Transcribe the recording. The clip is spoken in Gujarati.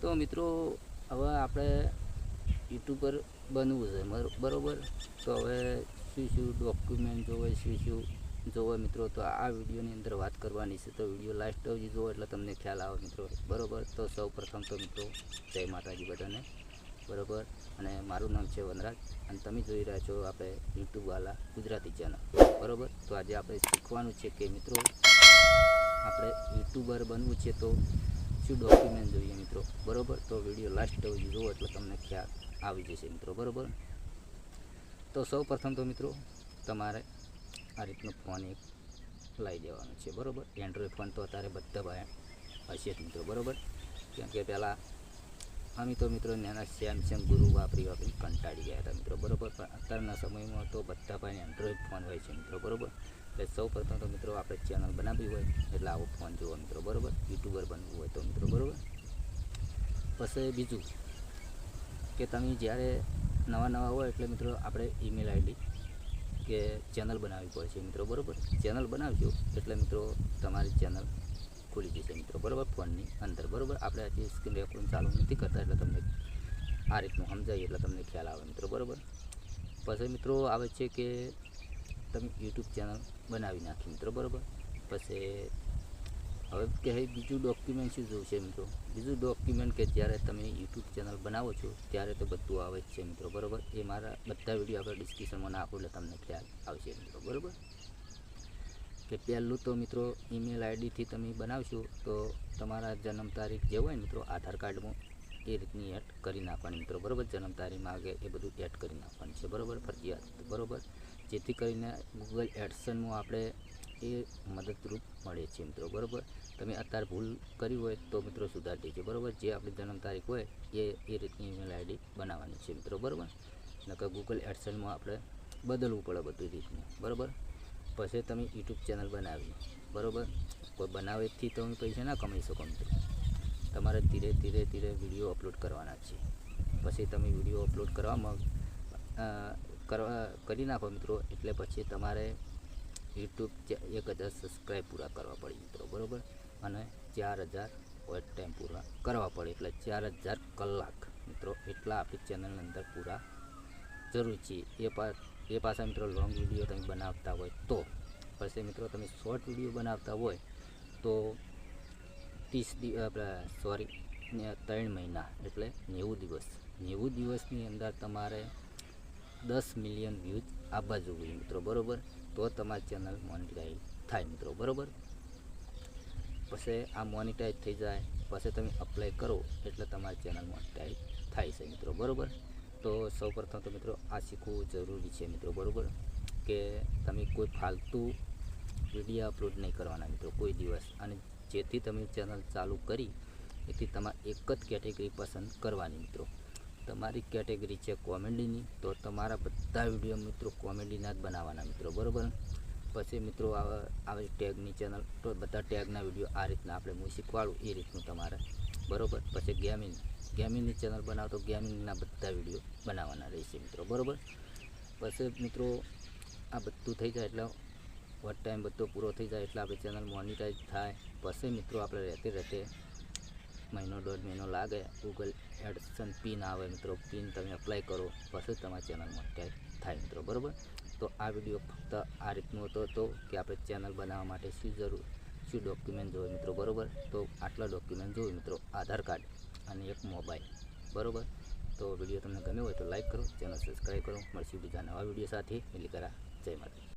તો મિત્રો, હવે આપણે યુટ્યુબ પર બનવું છે. બરાબર? તો હવે શું શું ડોક્યુમેન્ટ જોવે, શું શું જોવે મિત્રો? તો આ વિડીયોની અંદર વાત કરવાની છે. તો વીડિયો લાસ્ટ સુધી જુઓ એટલે તમને ખ્યાલ આવે મિત્રો. બરાબર? તો સૌ પ્રથમ તો મિત્રો, જય માતાજી બધાને. બરોબર? અને મારું નામ છે વનરાજ. અને તમે જોઈ રહ્યા છો આપણે યુટ્યુબવાલા ગુજરાતી ચેનલ. બરાબર? તો આજે આપણે શીખવાનું છે કે મિત્રો, આપણે યુટ્યુબર બનવું છે તો શું ડોક્યુમેન્ટ જોઈએ મિત્રો, બરોબર? તો વીડિયો લાસ્ટ સુધી જુઓ એટલે તમને ખ્યાલ આવી જશે મિત્રો, બરોબર? તો સૌ પ્રથમ તો મિત્રો, તમારે આ રીતનો ફોન એક લાવી દેવાનો છે, બરોબર? એન્ડ્રોઈડ ફોન તો અત્યારે બધા ભાઈ હશે જ મિત્રો, બરોબર? કેમ કે પહેલાં અમે તો મિત્રો નાના સેમસંગ ગુરુ વાપરી વાપરી કંટાળી ગયા હતા મિત્રો, બરાબર? પણ અત્યારના સમયમાં તો બધા ભાઈને એન્ડ્રોઈડ ફોન હોય છે મિત્રો, બરોબર? એટલે સૌ પ્રથમ તો મિત્રો આપણે ચેનલ બનાવી હોય, એટલે આવો ફોન જોવો મિત્રો, બરાબર? યુટ્યુબર બનવું હોય તો મિત્રો, બરોબર? પછી બીજું કે તમે જ્યારે નવા નવા હોય એટલે મિત્રો આપણે ઈમેલ આઈડી કે ચેનલ બનાવવી પડે છે મિત્રો, બરોબર? ચેનલ બનાવજો એટલે મિત્રો તમારી ચેનલ ખુલી જશે મિત્રો, બરાબર? ફોનની અંદર, બરાબર? આપણે આજે સ્ક્રીન રેકોર્ડિંગ ચાલુ નથી કરતા એટલે તમને આ રીતનું સમજાય એટલે તમને ખ્યાલ આવે મિત્રો, બરોબર? પછી મિત્રો આવે છે કે તમે યુટ્યુબ ચેનલ બનાવી નાખી મિત્રો, બરોબર? પછી હવે કે હવે બીજું ડોક્યુમેન્ટ શું છે મિત્રો? બીજું ડોક્યુમેન્ટ કે જ્યારે તમે યુટ્યુબ ચેનલ બનાવો છો, ત્યારે તો બધું આવે જ છે મિત્રો, બરાબર? એ મારા બધા વીડિયો આપણે ડિસ્ક્રિપ્શનમાં નાખું એટલે તમને ખ્યાલ આવશે મિત્રો, બરોબર? કે પહેલું તો મિત્રો ઈમેલ આઈડીથી તમે બનાવશો તો તમારા જન્મ તારીખ જે હોય મિત્રો, આધાર કાર્ડમાં એ રીતની એડ કરી નાખવાની, મિત્રો. બરાબર? જન્મ તારીખ માગે એ બધું એડ કરી નાખવાનું છે. બરાબર? ફરજિયાત. બરાબર? જેથી કરીને ગૂગલ એડસનમાં આપણે એ મદદરૂપ મળે છે, મિત્રો. બરાબર? તમે અત્યારે ભૂલ કરી હોય તો, મિત્રો, સુધારી દેજો. બરાબર? જે આપણી જન્મ તારીખ હોય એ એ રીતની ઈમેલ આઈડી બનાવવાની છે, મિત્રો. બરાબર? નકર ગૂગલ એડસનમાં આપણે બદલવું પડે બધી રીતનું. બરાબર? પછી તમે યુટ્યુબ ચેનલ બનાવી. બરાબર? કોઈ બનાવેથી તમે પૈસા ના કમાઈ શકો, મિત્રો. તમારે ધીરે ધીરે ધીરે વીડિયો અપલોડ કરવાના છે. પછી તમે વીડિયો અપલોડ કરવામાં કરવા, કરી નાખો મિત્રો, એટલે પછી તમારે યુટ્યુબ એક હજાર સબસ્ક્રાઈબ પૂરા કરવા પડે મિત્રો, બરાબર? અને ચાર હજાર વોટ ટાઈમ પૂરા કરવા પડે, એટલે ચાર હજાર કલાક મિત્રો, એટલા આપણી ચેનલની અંદર પૂરા જરૂરી છે. એ પા, એ પાછા મિત્રો લોંગ વીડિયો તમે બનાવતા હોય તો, પછી મિત્રો તમે શોર્ટ વીડિયો બનાવતા હોય તો ત્રીસ દિવસ આપણે સોરી ત્રણ મહિના, એટલે નેવું દિવસ. નેવું દિવસની અંદર તમારે દસ મિલિયન વ્યૂઝ આવવા જોઈએ મિત્રો, બરોબર? તો તમારી ચેનલ મોનિટાઈઝ થાય મિત્રો, બરોબર? પછી આ મોનિટાઈઝ થઈ જાય, પછી તમે અપ્લાય કરો, એટલે તમારી ચેનલ મોનિટાઈઝ થાય છે મિત્રો, બરાબર? તો સૌપ્રથમ તો મિત્રો આ શીખવું જરૂરી છે મિત્રો, બરોબર? કે તમે કોઈ ફાલતુ વીડિયો અપલોડ નહીં કરવાના મિત્રો, કોઈ દિવસ. અને જેથી તમે ચેનલ ચાલુ કરી એથી તમારે એક જ કેટેગરી પસંદ કરવાની મિત્રો. તમારી કેટેગરી છે કોમેડીની, તો તમારા બધા વીડિયો મિત્રો કોમેડીના જ બનાવવાના મિત્રો, બરોબર? પછી મિત્રો આવે ટેગની ચેનલ, તો બધા ટેગના વીડિયો આ રીતના આપણે હું શીખવાડું, એ રીતનું તમારે, બરોબર? પછી ગેમિંગ, ગેમિંગની ચેનલ બનાવો તો ગેમિંગના બધા વીડિયો બનાવવાના રહેશે મિત્રો, બરોબર? પછી મિત્રો આ બધું થઈ જાય એટલે વોટ ટાઈમ બધો પૂરો થઈ જાય એટલે આપણી ચેનલ મોનિટાઈઝ થાય. પછી મિત્રો આપણે રહેતે રહેતે મહિનો દોઢ મહિનો લાગે. ગૂગલ એડસન પિન આવે મિત્રો. પિન તમે અપ્લાય કરો, પછી તમારી ચેનલ મોનિટાઈઝ થાય મિત્રો. બરાબર? તો આ વીડિયો ફક્ત આ રીતનો હતો તો કે આપણે ચેનલ બનાવવા માટે શું જરૂર, શું ડોક્યુમેન્ટ જોઈએ મિત્રો. બરાબર? તો આટલા ડોક્યુમેન્ટ જોઈએ મિત્રો. આધાર કાર્ડ અને એક મોબાઈલ બરાબર? તો વીડિયો તમને ગમ્યો હોય તો લાઈક કરો ચેનલ સબસ્ક્રાઈબ કરો. મળશું બીજા નવા વીડિયો સાથે. મિલી કરા જય માતા